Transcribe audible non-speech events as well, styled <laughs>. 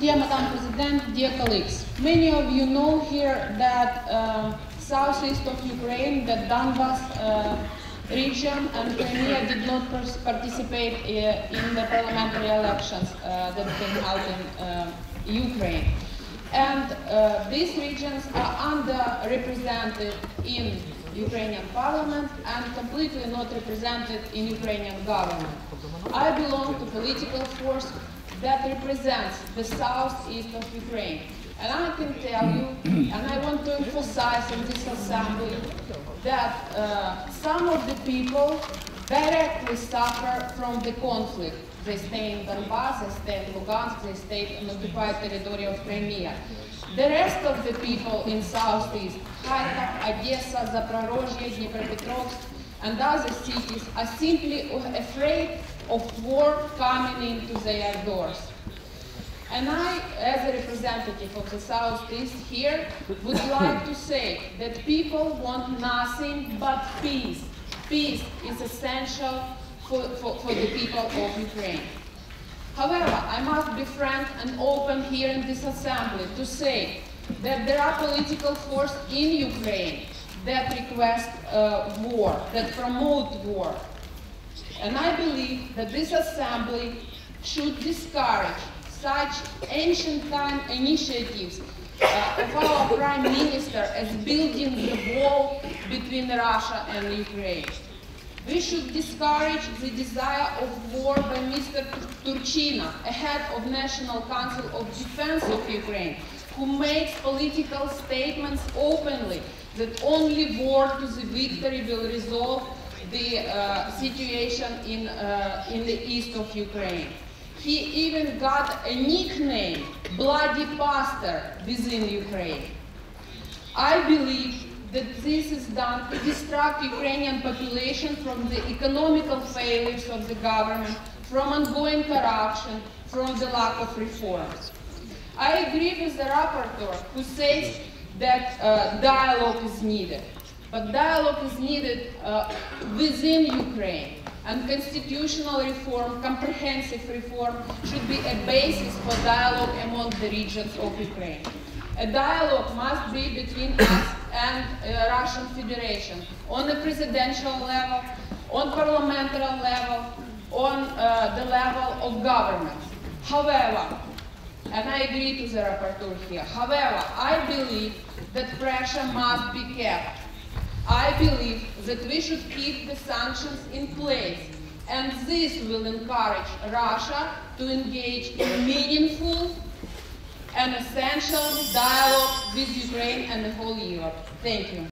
Dear Madam President, dear colleagues, many of you know here that uh, southeast of Ukraine, the Donbas uh, region and Crimea did not participate uh, in the parliamentary elections uh, that came out in uh, Ukraine. And uh, these regions are underrepresented in Ukrainian parliament and completely not represented in Ukrainian government. I belong to political force that represents the southeast of Ukraine. And I can tell you, and I want to emphasize in this assembly, that uh, some of the people directly suffer from the conflict. They stay in Donbass, they stay in Lugansk, they stay in occupied territory of Crimea. The rest of the people in southeast, Kharkov, Odessa, Zaporozhye, Dnipropetrovsk, and other cities are simply afraid of war coming into their doors. And I, as a representative of the Southeast here, would <laughs> like to say that people want nothing but peace. Peace is essential for, for, for the people of Ukraine. However, I must be frank and open here in this assembly to say that there are political forces in Ukraine that request uh, war, that promote war. And I believe that this assembly should discourage such ancient time initiatives uh, of our Prime Minister as building the wall between Russia and Ukraine. We should discourage the desire of war by Mr. Turchynov, head of National Council of Defense of Ukraine, who makes political statements openly that only war to the victory will resolve the uh, situation in, uh, in the east of Ukraine. He even got a nickname, Bloody Pastor, within Ukraine. I believe that this is done to distract Ukrainian population from the economical failures of the government, from ongoing corruption, from the lack of reforms. I agree with the rapporteur who says that uh, dialogue is needed. But dialogue is needed uh, within Ukraine. And constitutional reform, comprehensive reform, should be a basis for dialogue among the regions of Ukraine. A dialogue must be between us and uh, Russian Federation on a presidential level, on parliamentary level, on uh, the level of government. However, and I agree to the rapporteur here, however, I believe that pressure must be kept I believe that we should keep the sanctions in place and this will encourage Russia to engage in meaningful and essential dialogue with Ukraine and the whole Europe. Thank you.